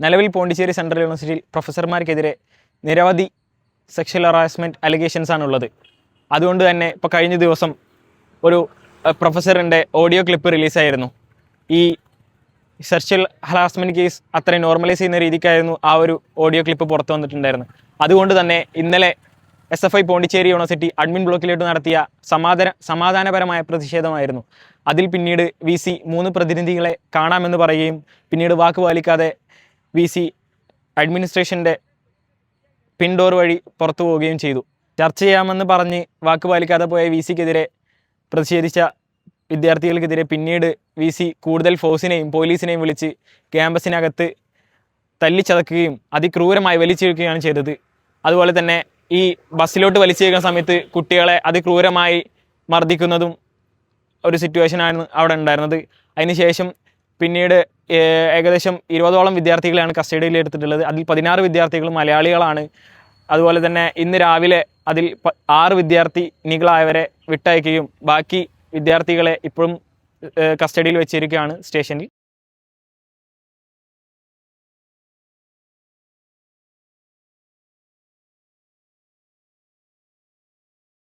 നിലവിൽ പോണ്ടിച്ചേരി സെൻട്രൽ യൂണിവേഴ്സിറ്റിയിൽ പ്രൊഫസർമാർക്കെതിരെ നിരവധി സെക്ഷൽ ഹറാസ്മെന്റ് അലിഗേഷൻസാണ് ഉള്ളത് അതുകൊണ്ട് തന്നെ ഇപ്പോൾ കഴിഞ്ഞ ദിവസം ഒരു പ്രൊഫസറിന്റെ ഓഡിയോ ക്ലിപ്പ് റിലീസായിരുന്നു ഈ സെക്ഷൽ ഹറാസ്മെന്റ് കേസ് അത്രയും നോർമലൈസ് ചെയ്യുന്ന രീതിക്കായിരുന്നു ആ ഒരു ഓഡിയോ ക്ലിപ്പ് പുറത്തു വന്നിട്ടുണ്ടായിരുന്നത്. അതുകൊണ്ട് തന്നെ ഇന്നലെ S F I Pondicherry university admin ബ്ലോക്കിലോട്ട് നടത്തിയ സമാധാന സമാധാനപരമായ പ്രതിഷേധമായിരുന്നു. അതിൽ പിന്നീട് വി സി മൂന്ന് പ്രതിനിധികളെ കാണാമെന്ന് പറയുകയും പിന്നീട് വാക്ക് പാലിക്കാതെ വി സി അഡ്മിനിസ്ട്രേഷന്റെ പിൻഡോർ വഴി പുറത്തു പോവുകയും ചെയ്തു. ചർച്ച ചെയ്യാമെന്ന് പറഞ്ഞ് വാക്ക് പാലിക്കാതെ പോയ വി സിക്കെതിരെ പ്രതിഷേധിച്ച വിദ്യാർത്ഥികൾക്കെതിരെ പിന്നീട് വി സി കൂടുതൽ ഫോഴ്സിനെയും പോലീസിനെയും വിളിച്ച് ക്യാമ്പസിനകത്ത് തല്ലിച്ചതക്കുകയും അതിക്രൂരമായി വലിച്ചെടുക്കുകയാണ് ചെയ്തത്. അതുപോലെ തന്നെ ഈ ബസ്സിലോട്ട് വലിച്ചെടുക്കുന്ന സമയത്ത് കുട്ടികളെ അതിക്രൂരമായി മർദ്ദിക്കുന്നതും ഒരു സിറ്റുവേഷനാണ് അവിടെ ഉണ്ടായിരുന്നത്. അതിനുശേഷം പിന്നീട് ഏകദേശം ഇരുപതോളം വിദ്യാർത്ഥികളെയാണ് കസ്റ്റഡിയിൽ എടുത്തിട്ടുള്ളത്. അതിൽ പതിനാറ് വിദ്യാർത്ഥികൾ മലയാളികളാണ്. അതുപോലെ തന്നെ ഇന്ന് രാവിലെ അതിൽ ആറ് വിദ്യാർത്ഥിനികളായവരെ വിട്ടയക്കുകയും ബാക്കി വിദ്യാർത്ഥികളെ ഇപ്പോഴും കസ്റ്റഡിയിൽ വെച്ചിരിക്കുകയാണ് സ്റ്റേഷനിൽ.